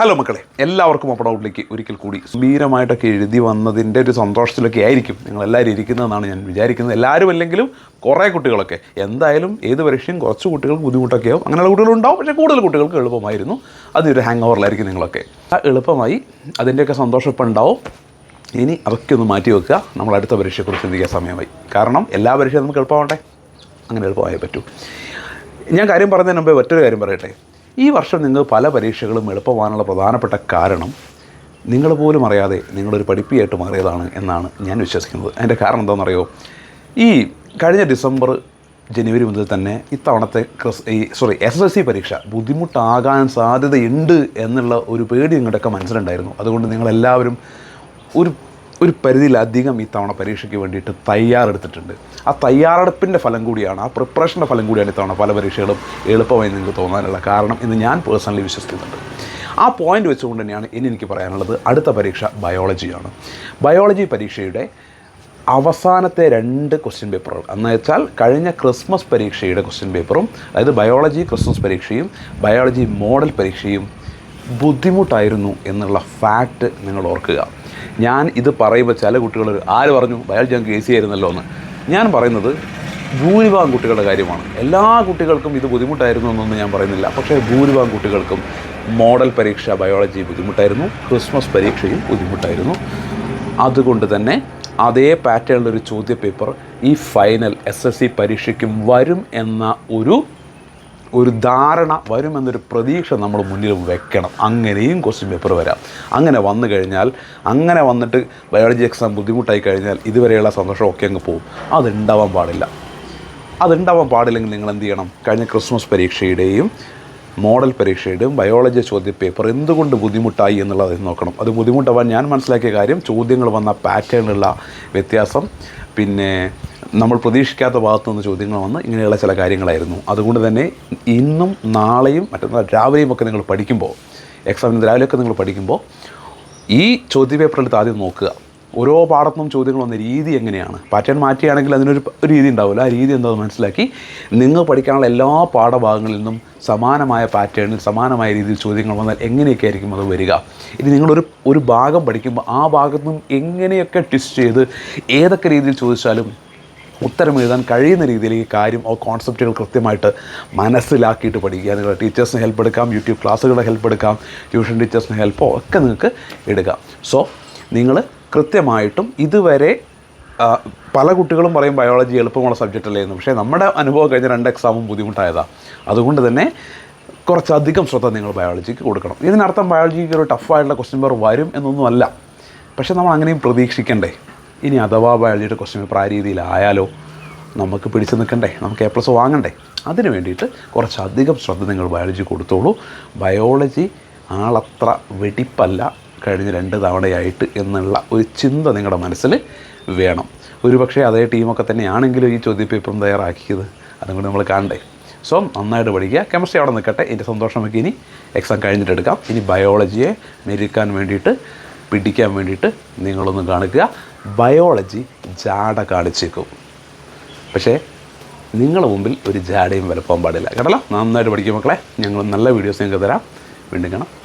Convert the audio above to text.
Hello മക്കളെ എല്ലാവർക്കും open ഔട്ടിലേക്ക് ഒരിക്കൽ കൂടി ഗംഭീരമായിട്ടൊക്കെ എഴുതി വന്നതിന്റെ ഒരു സന്തോഷത്തിലൊക്കെ ആയിരിക്കും. നിങ്ങൾ എല്ലാവരും ഇരിക്കുന്നതെന്നാണ് ഞാൻ വിചാരിക്കുന്നത്. എല്ലാവരും അല്ലെങ്കിലും കുറേ കുട്ടികളൊക്കെ എന്തായാലും ഏത് പരീക്ഷയും കുറച്ച് കുട്ടികൾക്ക് ബുദ്ധിമുട്ടൊക്കെ ആവും അങ്ങനെയുള്ള കുട്ടികളുണ്ടാവും പക്ഷേ കൂടുതൽ കുട്ടികൾക്ക് എളുപ്പമായിരുന്നു. അതൊരു ഹാങ് ഓവറിലായിരിക്കും നിങ്ങളൊക്കെ. ആ എളുപ്പമായി അതിന്റെയൊക്കെ സന്തോഷം ഇപ്പം ഉണ്ടാവും ഇനി അതൊക്കെ ഒന്ന് മാറ്റി വെക്കുക. നമ്മൾ അടുത്ത പരീക്ഷയെക്കുറിച്ച് ചിന്തിക്കാൻ സമയമായി. കാരണം എല്ലാ പരീക്ഷയും നമുക്ക് എളുപ്പമാവട്ടെ? അങ്ങനെ എളുപ്പമായേ പറ്റൂ. ഞാൻ കാര്യം പറഞ്ഞതിന് മുമ്പേ മറ്റൊരു കാര്യം പറയട്ടെ? ഈ വർഷം നിങ്ങൾ പല പരീക്ഷകളും എളുപ്പമാകാനുള്ള പ്രധാനപ്പെട്ട കാരണം നിങ്ങൾ പോലും അറിയാതെ നിങ്ങളൊരു പഠിപ്പിയായിട്ട് മാറിയതാണ് എന്നാണ് ഞാൻ വിശ്വസിക്കുന്നത്. അതിന്റെ കാരണം എന്താണെന്നറിയോ? ഈ കഴിഞ്ഞ ഡിസംബർ ജനുവരി മുതൽ തന്നെ ഇത്തവണത്തെ ക്രിസ് ഈ സോറി എസ് എസ് സി പരീക്ഷ ബുദ്ധിമുട്ടാകാൻ സാധ്യതയുണ്ട് എന്നുള്ള ഒരു പേടി നിങ്ങളുടെയൊക്കെ മനസ്സിലുണ്ടായിരുന്നു. അതുകൊണ്ട് നിങ്ങളെല്ലാവരും ഒരു ഒരു പരിധിയിലധികം ഈ തവണ പരീക്ഷയ്ക്ക് വേണ്ടിയിട്ട് തയ്യാറെടുത്തിട്ടുണ്ട്. ആ തയ്യാറെടുപ്പിന്റെ ഫലം കൂടിയാണ് ആ പ്രിപ്പറേഷന്റെ ഫലം കൂടിയാണ് ഇത്തവണ പല പരീക്ഷകളും എളുപ്പമായി നിങ്ങൾക്ക് തോന്നാനുള്ള കാരണം എന്ന് ഞാൻ പേഴ്സണലി വിശ്വസിക്കുന്നുണ്ട്. ആ പോയിന്റ് വെച്ചുകൊണ്ട് തന്നെയാണ് ഇനി എനിക്ക് പറയാനുള്ളത് അടുത്ത പരീക്ഷ ബയോളജിയാണ്. ബയോളജി പരീക്ഷയുടെ അവസാനത്തെ രണ്ട് ക്വസ്റ്റ്യൻ പേപ്പറുകൾ എന്ന് വെച്ചാൽ കഴിഞ്ഞ ക്രിസ്മസ് പരീക്ഷയുടെ ക്വസ്റ്റ്യൻ പേപ്പറും അതായത് ബയോളജി ക്രിസ്മസ് പരീക്ഷയും ബയോളജി മോഡൽ പരീക്ഷയും ബുദ്ധിമുട്ടായിരുന്നു എന്നുള്ള ഫാക്റ്റ് നിങ്ങൾ ഓർക്കുക. ഞാൻ ഇത് പറയുമ്പോൾ ചില കുട്ടികൾ ആര് പറഞ്ഞു? ബയോളജി ഞങ്ങൾക്ക് ഈസി ആയിരുന്നല്ലോ എന്ന്. ഞാൻ പറയുന്നത് ഭൂരിഭാഗം കുട്ടികളുടെ കാര്യമാണ്. എല്ലാ കുട്ടികൾക്കും ഇത് ബുദ്ധിമുട്ടായിരുന്നു എന്നൊന്നും ഞാൻ പറയുന്നില്ല. പക്ഷേ ഭൂരിഭാഗം കുട്ടികൾക്കും മോഡൽ പരീക്ഷ ബയോളജി ബുദ്ധിമുട്ടായിരുന്നു. ക്രിസ്മസ് പരീക്ഷയും ബുദ്ധിമുട്ടായിരുന്നു. അതുകൊണ്ട് തന്നെ അതേ പാറ്റേണിലൊരു ചോദ്യ പേപ്പർ ഈ ഫൈനൽ എസ് എസ് സി പരീക്ഷയ്ക്കും വരും എന്ന ഒരു ഒരു ധാരണ വരുമെന്നൊരു പ്രതീക്ഷ നമ്മൾ മുന്നിൽ വെക്കണം. അങ്ങനെയും ക്വസ്റ്റ്യൻ പേപ്പർ വരാം. അങ്ങനെ വന്നു കഴിഞ്ഞാൽ അങ്ങനെ വന്നിട്ട് ബയോളജി എക്സാം ബുദ്ധിമുട്ടായി കഴിഞ്ഞാൽ ഇതുവരെയുള്ള സന്തോഷമൊക്കെ അങ്ങ് പോകും. അതുണ്ടാവാൻ പാടില്ല. അതുണ്ടാവാൻ പാടില്ലെങ്കിൽ നിങ്ങൾ എന്ത് ചെയ്യണം? കഴിഞ്ഞ ക്രിസ്മസ് പരീക്ഷയുടെയും മോഡൽ പരീക്ഷയുടെയും ബയോളജി ചോദ്യ പേപ്പർ എന്തുകൊണ്ട് ബുദ്ധിമുട്ടായി എന്നുള്ളത് നോക്കണം. അത് ബുദ്ധിമുട്ടാവാൻ ഞാൻ മനസ്സിലാക്കിയ കാര്യം ചോദ്യങ്ങൾ വന്ന പാറ്റേണുള്ള വ്യത്യാസം. പിന്നെ നമ്മൾ പ്രതീക്ഷിക്കാത്ത ഭാഗത്തുനിന്ന് ചോദ്യങ്ങൾ വന്ന് ഇങ്ങനെയുള്ള ചില കാര്യങ്ങളായിരുന്നു. അതുകൊണ്ട് തന്നെ ഇന്നും നാളെയും മറ്റന്നാൾ രാവിലെയും ഒക്കെ നിങ്ങൾ പഠിക്കുമ്പോൾ എക്സാമിന് രാവിലെയൊക്കെ നിങ്ങൾ പഠിക്കുമ്പോൾ ഈ ചോദ്യ പേപ്പർ എടുത്ത് ആദ്യം നോക്കുക. ഓരോ പാടത്തും ചോദ്യങ്ങൾ വന്ന രീതി എങ്ങനെയാണ്? പാറ്റേൺ മാറ്റിയാണെങ്കിൽ അതിനൊരു ഒരു രീതി ഉണ്ടാവില്ല ആ രീതി എന്താണെന്ന് മനസ്സിലാക്കി നിങ്ങൾ പഠിക്കാനുള്ള എല്ലാ പാഠഭാഗങ്ങളിൽ നിന്നും സമാനമായ പാറ്റേണിൽ സമാനമായ രീതിയിൽ ചോദ്യങ്ങൾ വന്നാൽ എങ്ങനെയൊക്കെ ആയിരിക്കും അത് വരിക? ഇനി നിങ്ങളൊരു ഒരു ഭാഗം പഠിക്കുമ്പോൾ ആ ഭാഗത്തു എങ്ങനെയൊക്കെ ട്വിസ്റ്റ് ചെയ്ത് ഏതൊക്കെ രീതിയിൽ ചോദിച്ചാലും ഉത്തരം എഴുതാൻ കഴിയുന്ന രീതിയിൽ ഈ കാര്യം ആ കോൺസെപ്റ്റുകൾ കൃത്യമായിട്ട് മനസ്സിലാക്കിയിട്ട് പഠിക്കുക. നിങ്ങളുടെ ടീച്ചേഴ്സിന് ഹെൽപ്പ് എടുക്കാം യൂട്യൂബ് ക്ലാസ്സുകളുടെ ഹെൽപ്പ് എടുക്കാം ട്യൂഷൻ ടീച്ചേഴ്സിന് ഹെൽപ്പോ ഒക്കെ നിങ്ങൾക്ക് എടുക്കാം. സോ നിങ്ങൾ കൃത്യമായിട്ടും ഇതുവരെ പല കുട്ടികളും പറയും ബയോളജി എളുപ്പമുള്ള സബ്ജക്റ്റ് അല്ലേ എന്ന്. പക്ഷേ നമ്മുടെ അനുഭവം കഴിഞ്ഞ രണ്ട് എക്സാമും ബുദ്ധിമുട്ടായതാണ് അതുകൊണ്ട് തന്നെ കുറച്ചധികം ശ്രദ്ധ നിങ്ങൾ ബയോളജിക്ക് കൊടുക്കണം. ഇതിനർത്ഥം ബയോളജിക്ക് ഒരു ടഫായിട്ടുള്ള ക്വസ്റ്റ്യൻ പേപ്പർ വരും എന്നൊന്നുമല്ല. പക്ഷേ നമ്മൾ അങ്ങനെയും പ്രതീക്ഷിക്കണ്ടേ. ഇനി അഥവാ ബയോളജിയുടെ ക്വസ്റ്റ്യൻ പേപ്പർ രീതിയിലായാലോ നമുക്ക് പിടിച്ചു നിൽക്കണ്ടേ നമുക്ക് എ പ്ലസ് വാങ്ങണ്ടേ? അതിന് വേണ്ടിയിട്ട് കുറച്ചധികം ശ്രദ്ധ നിങ്ങൾ ബയോളജി കൊടുത്തോളൂ. ബയോളജി ആളത്ര വെടിപ്പല്ല കഴിഞ്ഞ രണ്ട് തവണയായിട്ട് എന്നുള്ള ഒരു ചിന്ത നിങ്ങളുടെ മനസ്സിൽ വേണം. ഒരു പക്ഷേ അതേ ടീമൊക്കെ തന്നെയാണെങ്കിലും ഈ ചോദ്യ പേപ്പറും തയ്യാറാക്കിയത്. അതും കൂടി നമ്മൾ കാണണ്ടേ. സോ നന്നായിട്ട് പഠിക്കുക. കെമിസ്ട്രി അവിടെ നിൽക്കട്ടെ. എന്റെ സന്തോഷമൊക്കെ ഇനി എക്സാം കഴിഞ്ഞിട്ട് എടുക്കാം. ഇനി ബയോളജിയെ മെരുക്കാൻ വേണ്ടിയിട്ട് പിടിക്കാൻ വേണ്ടിയിട്ട് നിങ്ങളൊന്ന് കാണിക്കുക. ബയോളജി ജാട കാണിച്ചേക്കും. പക്ഷേ നിങ്ങളുടെ മുമ്പിൽ ഒരു ജാടയും വലപ്പാൻ പാടില്ല. കേട്ടല്ലോ? നന്നായിട്ട് പഠിക്കും മക്കളെ. ഞങ്ങൾ നല്ല വീഡിയോസ് നിങ്ങൾക്ക് തരാം. വീണ്ടും കാണാം.